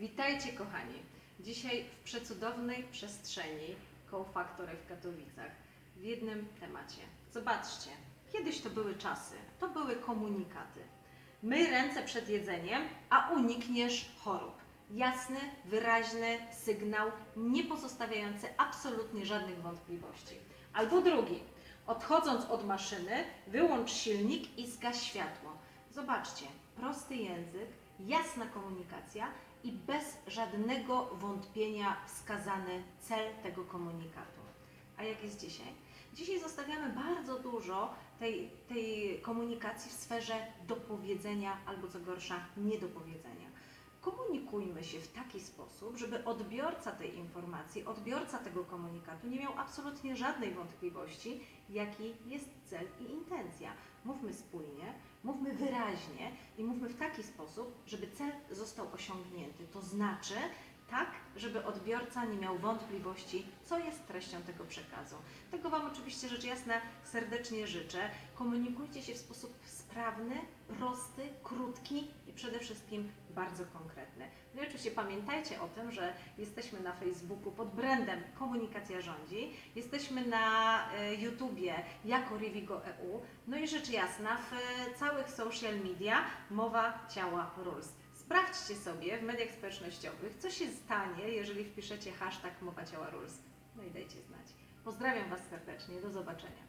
Witajcie kochani. Dzisiaj w przecudownej przestrzeni koło Faktory w Katowicach w jednym temacie. Zobaczcie, kiedyś to były czasy, to były komunikaty. Myj ręce przed jedzeniem, a unikniesz chorób. Jasny, wyraźny sygnał, nie pozostawiający absolutnie żadnych wątpliwości. Albo drugi, odchodząc od maszyny, wyłącz silnik i zgaś światło. Zobaczcie, prosty język, jasna komunikacja i bez żadnego wątpienia wskazany cel tego komunikatu. A jak jest dzisiaj? Dzisiaj zostawiamy bardzo dużo tej, tej komunikacji w sferze dopowiedzenia albo co gorsza niedopowiedzenia. Komunikujmy się w taki sposób, żeby odbiorca tej informacji, odbiorca tego komunikatu nie miał absolutnie żadnej wątpliwości, jaki jest cel i intencja. Mówmy spójnie, mówmy wyraźnie i mówmy w taki sposób, żeby cel został osiągnięty. To znaczy tak, żeby odbiorca nie miał wątpliwości, co jest treścią tego przekazu. Tego Wam oczywiście rzecz jasna serdecznie życzę. Komunikujcie się w sposób sprawny, prosty, krótki i przede wszystkim bardzo konkretny. No i oczywiście pamiętajcie o tym, że jesteśmy na Facebooku pod brandem Komunikacja Rządzi, jesteśmy na e, YouTubie jako Rivigo EU, no i rzecz jasna w e, całych social media mowa ciała rules. Sprawdźcie sobie w mediach społecznościowych, co się stanie, jeżeli wpiszecie hashtag mowa ciała rules. No i dajcie znać. Pozdrawiam Was serdecznie, do zobaczenia.